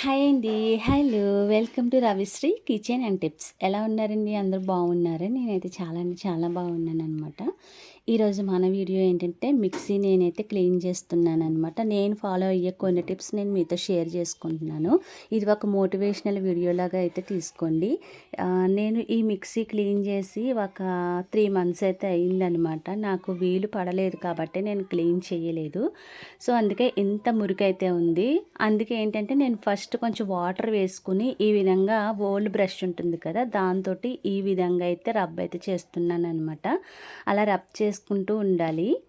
Hi అండి. Hello. Welcome to Ravisri kitchen and tips. ఎలా ఉన్నారండి? అందరూ బాగున్నారు? నేనైతే చాలా అంటే చాలా బాగున్నాను అనమాట ఈరోజు మన వీడియో ఏంటంటే మిక్సీ నేనైతే క్లీన్ చేస్తున్నాను అనమాట నేను ఫాలో అయ్యే కొన్ని టిప్స్ నేను మీతో షేర్ చేసుకుంటున్నాను. ఇది ఒక మోటివేషనల్ వీడియోలాగా అయితే తీసుకోండి. నేను ఈ మిక్సీ క్లీన్ చేసి ఒక త్రీ మంత్స్ అయితే అయిందనమాట నాకు వీలు పడలేదు కాబట్టి నేను క్లీన్ చేయలేదు. సో అందుకే ఇంత మురికైతే ఉంది. అందుకే ఏంటంటే నేను ఫస్ట్ ఫస్ట్ కొంచెం వాటర్ వేసుకుని ఈ విధంగా ఓల్డ్ బ్రష్ ఉంటుంది కదా దాంతో ఈ విధంగా అయితే రబ్ అయితే చేస్తున్నాను అనమాట అలా రబ్ చేసుకుంటూ ఉండాలి.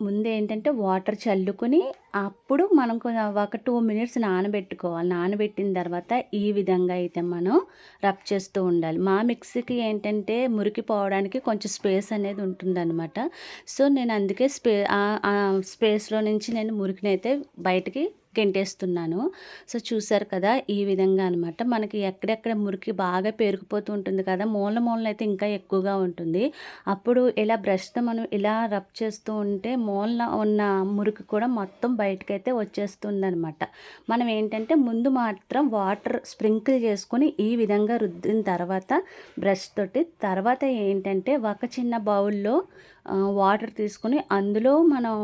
ముందు ఏంటంటే వాటర్ చల్లుకుని అప్పుడు మనం ఒక టూ మినిట్స్ నానబెట్టుకోవాలి. నానబెట్టిన తర్వాత ఈ విధంగా అయితే మనం రబ్ చేస్తూ ఉండాలి. మా మిక్సీకి ఏంటంటే మురికి పోవడానికి కొంచెం స్పేస్ అనేది ఉంటుందన్నమాట. సో నేను అందుకే స్పే ఆ- స్పేస్లో నుంచి నేను మురికినైతే బయటికి గెంటేస్తున్నాను. సో చూసారు కదా ఈ విధంగా అనమాట మనకి ఎక్కడెక్కడ మురికి బాగా పేరుకుపోతూ ఉంటుంది కదా మూల మూలన అయితే ఇంకా ఎక్కువగా ఉంటుంది. అప్పుడు ఇలా బ్రష్తో మనం ఇలా రబ్ చేస్తూ ఉంటే మూలన ఉన్న మురికి కూడా మొత్తం బయటకైతే వచ్చేస్తుంది అనమాట మనం ఏంటంటే ముందు మాత్రం వాటర్ స్ప్రింకిల్ చేసుకొని ఈ విధంగా రుద్దిన తర్వాత బ్రష్ తోటి తర్వాత ఏంటంటే ఒక చిన్న బౌల్లో వాటర్ తీసుకొని అందులో మనం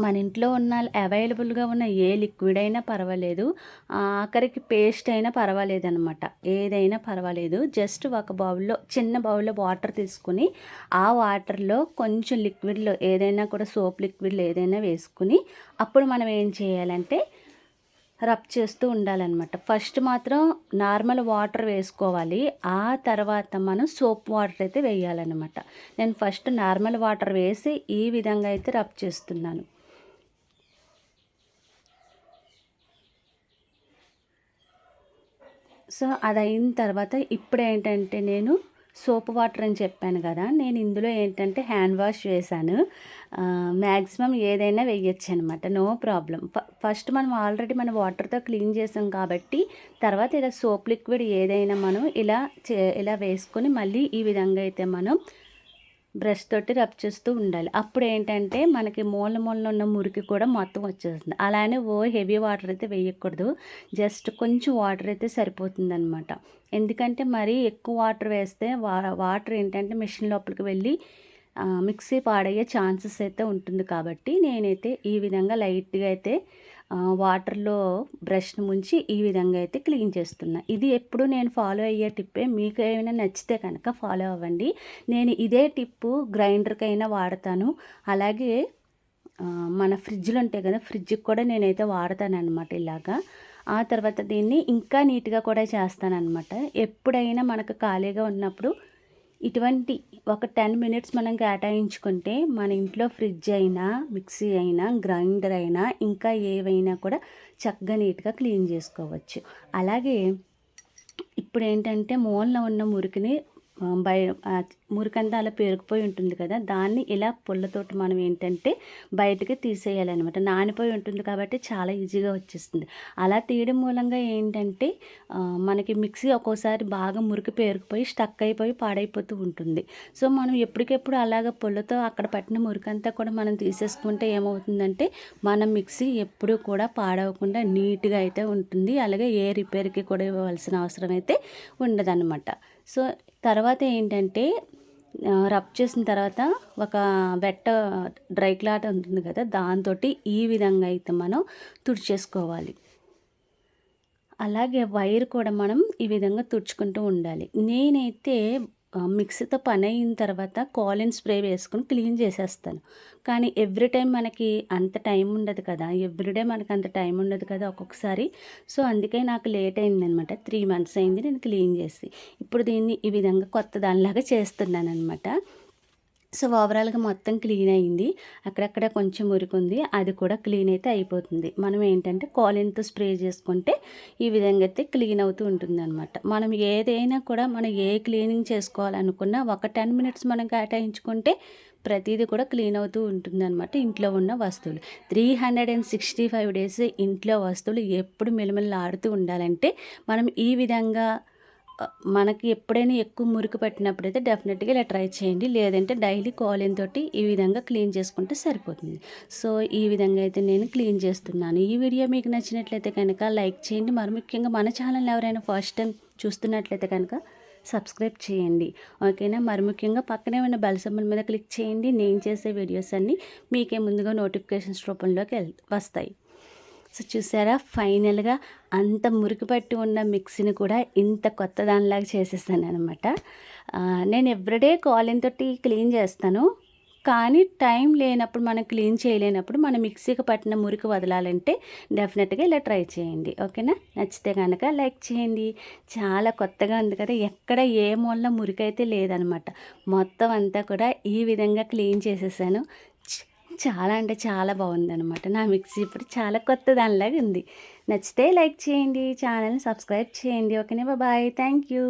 మన ఇంట్లో ఉన్న అవైలబుల్గా ఉన్న ఏ లిక్విడ్ అయినా పర్వాలేదు. ఆఖరికి పేస్ట్ అయినా పర్వాలేదు అనమాట ఏదైనా పర్వాలేదు. జస్ట్ ఒక బౌల్లో చిన్న బౌల్లో వాటర్ తీసుకుని ఆ వాటర్లో కొంచెం లిక్విడ్లో ఏదైనా కూడా సోప్ లిక్విడ్లో ఏదైనా వేసుకుని అప్పుడు మనం ఏం చేయాలంటే రబ్ చేస్తూ ఉండాలన్నమాట. ఫస్ట్ మాత్రం నార్మల్ వాటర్ వేసుకోవాలి. ఆ తర్వాత మనం సోప్ వాటర్ అయితే వేయాలన్నమాట. నేను ఫస్ట్ నార్మల్ వాటర్ వేసి ఈ విధంగా అయితే రబ్ చేస్తున్నాను. సో అది అయిన తర్వాత ఇప్పుడు ఏంటంటే నేను సోప్ వాటర్ అని చెప్పాను కదా నేను ఇందులో ఏంటంటే హ్యాండ్ వాష్ వేశాను మ్యాక్సిమం ఏదైనా వేయచ్చు అనమాట నో ప్రాబ్లం. ఫస్ట్ మనం ఆల్రెడీ మన వాటర్తో క్లీన్ చేసాం కాబట్టి తర్వాత ఇలా సోప్ లిక్విడ్ ఏదైనా మనం ఇలా చే ఇలా వేసుకొని మళ్ళీ ఈ విధంగా అయితే మనం బ్రష్ తోటి రబ్ చేస్తూ ఉండాలి. అప్పుడు ఏంటంటే మనకి మూల మూలన ఉన్న మురికి కూడా మొత్తం వచ్చేస్తుంది. అలానే ఓ హెవీ వాటర్ అయితే వేయకూడదు. జస్ట్ కొంచెం వాటర్ అయితే సరిపోతుంది అనమాట ఎందుకంటే మరీ ఎక్కువ వాటర్ వేస్తే వా వాటర్ ఏంటంటే మిషన్ లోపలికి వెళ్ళి మిక్సీ పాడయ్యే ఛాన్సెస్ అయితే ఉంటుంది కాబట్టి నేనైతే ఈ విధంగా లైట్గా అయితే వాటర్లో బ్రష్ను ముంచి ఈ విధంగా అయితే క్లీన్ చేస్తున్నా. ఇది ఎప్పుడు నేను ఫాలో అయ్యే టిప్పే. మీకు ఏమైనా నచ్చితే కనుక ఫాలో అవ్వండి. నేను ఇదే టిప్పు గ్రైండర్కైనా వాడతాను. అలాగే మన ఫ్రిడ్జ్లు ఉంటాయి కదా ఫ్రిడ్జ్కి కూడా నేనైతే వాడతాను అనమాట ఇలాగా. ఆ తర్వాత దీన్ని ఇంకా నీట్గా కూడా చేస్తానన్నమాట. ఎప్పుడైనా మనకు ఖాళీగా ఉన్నప్పుడు ఇటువంటి ఒక టెన్ మినిట్స్ మనం కేటాయించుకుంటే మన ఇంట్లో ఫ్రిడ్జ్ అయినా మిక్సీ అయినా గ్రైండర్ అయినా ఇంకా ఏవైనా కూడా చక్కగా నీట్గా క్లీన్ చేసుకోవచ్చు. అలాగే ఇప్పుడు ఏంటంటే మూలన ఉన్న మురికిని బయ మురికంతా అలా పేరుకుపోయి ఉంటుంది కదా దాన్ని ఇలా పుల్లతోటి మనం ఏంటంటే బయటకి తీసేయాలన్నమాట. నానిపోయి ఉంటుంది కాబట్టి చాలా ఈజీగా వచ్చేస్తుంది. అలా తీయడం మూలంగా ఏంటంటే మనకి మిక్సీ ఒక్కోసారి బాగా మురికి పేరుకుపోయి స్టక్ అయిపోయి పాడైపోతూ ఉంటుంది. సో మనం ఎప్పటికెప్పుడు అలాగ పుల్లతో అక్కడ పట్టిన మురికంతా కూడా మనం తీసేసుకుంటే ఏమవుతుందంటే మన మిక్సీ ఎప్పుడూ కూడా పాడవకుండా నీట్గా అయితే ఉంటుంది. అలాగే ఏ రిపేర్కి కూడా ఇవ్వాల్సిన అవసరం అయితే ఉండదన్నమాట. సో తర్వాత ఏంటంటే రబ్ చేసిన తర్వాత ఒక వెట్ట డ్రై క్లాత్ ఉంటుంది కదా దాంతో ఈ విధంగా అయితే మనం తుడిచేసుకోవాలి. అలాగే వైర్ కూడా మనం ఈ విధంగా తుడుచుకుంటూ ఉండాలి. నేనైతే మిక్సీతో పని అయిన తర్వాత కాలిన్ స్ప్రే వేసుకుని క్లీన్ చేసేస్తాను. కానీ ఎవ్రీ టైం మనకి అంత టైం ఉండదు కదా. ఎవ్రీడే మనకి అంత టైం ఉండదు కదా ఒక్కొక్కసారి. సో అందుకే నాకు లేట్ అయిందనమాట. త్రీ మంత్స్ అయింది నేను క్లీన్ చేసి. ఇప్పుడు దీన్ని ఈ విధంగా కొత్త దానిలాగా చేస్తున్నాను అనమాట సో ఓవరాల్గా మొత్తం క్లీన్ అయింది. అక్కడక్కడ కొంచెం ఉరుకుంది. అది కూడా క్లీన్ అయితే అయిపోతుంది. మనం ఏంటంటే కాలిన్తో స్ప్రే చేసుకుంటే ఈ విధంగా అయితే క్లీన్ అవుతూ ఉంటుంది అనమాట మనం ఏదైనా కూడా మనం ఏ క్లీనింగ్ చేసుకోవాలనుకున్నా ఒక టెన్ మినిట్స్ మనం కేటాయించుకుంటే ప్రతిదీ కూడా క్లీన్ అవుతూ ఉంటుంది అనమాట ఇంట్లో ఉన్న వస్తువులు. Three hundred and sixty five days ఇంట్లో వస్తువులు ఎప్పుడు మెలమెలలాడుతూ ఉండాలంటే మనం ఈ విధంగా మనకి ఎప్పుడైనా ఎక్కువ మురికి పట్టినప్పుడు అయితే డెఫినెట్గా ఇలా ట్రై చేయండి. లేదంటే డైలీ కాలిన్ తోటి ఈ విధంగా క్లీన్ చేసుకుంటే సరిపోతుంది. సో ఈ విధంగా అయితే నేను క్లీన్ చేస్తున్నాను. ఈ వీడియో మీకు నచ్చినట్లయితే కనుక లైక్ చేయండి. మరి ముఖ్యంగా మన ఛానల్ ఎవరైనా ఫస్ట్ టైం చూస్తున్నట్లయితే కనుక సబ్స్క్రైబ్ చేయండి. ఓకేనా మరి ముఖ్యంగా పక్కనే ఉన్న బెల్ సింబల్ మీద క్లిక్ చేయండి. నేను చేసే వీడియోస్ అన్నీ మీకే ముందుగా నోటిఫికేషన్స్ రూపంలోకి వెళ్ వస్తాయి. సో చూసారా? ఫైనల్గా అంత మురికి పట్టి ఉన్న మిక్సీని కూడా ఇంత కొత్త దానిలాగా చేసేసాను అనమాట నేను ఎవ్రీడే కాలిన్ తోటి క్లీన్ చేస్తాను. కానీ టైం లేనప్పుడు మనం క్లీన్ చేయలేనప్పుడు మన మిక్సీకి పట్టిన మురికి వదలాలంటే డెఫినెట్గా ఇలా ట్రై చేయండి. ఓకేనా? నచ్చితే కనుక లైక్ చేయండి. చాలా కొత్తగా ఉంది కదా ఎక్కడ ఏ మూలన మురికి అయితే లేదనమాట మొత్తం అంతా కూడా ఈ విధంగా క్లీన్ చేసేసాను. చాలా అంటే చాలా బాగుందనమాట నా మిక్సీ ఇప్పుడు చాలా కొత్త దానిలాగా ఉంది. నచ్చితే లైక్ చేయండి ఛానల్ని సబ్స్క్రైబ్ చేయండి. ఓకేనే? బాయ్. Thank you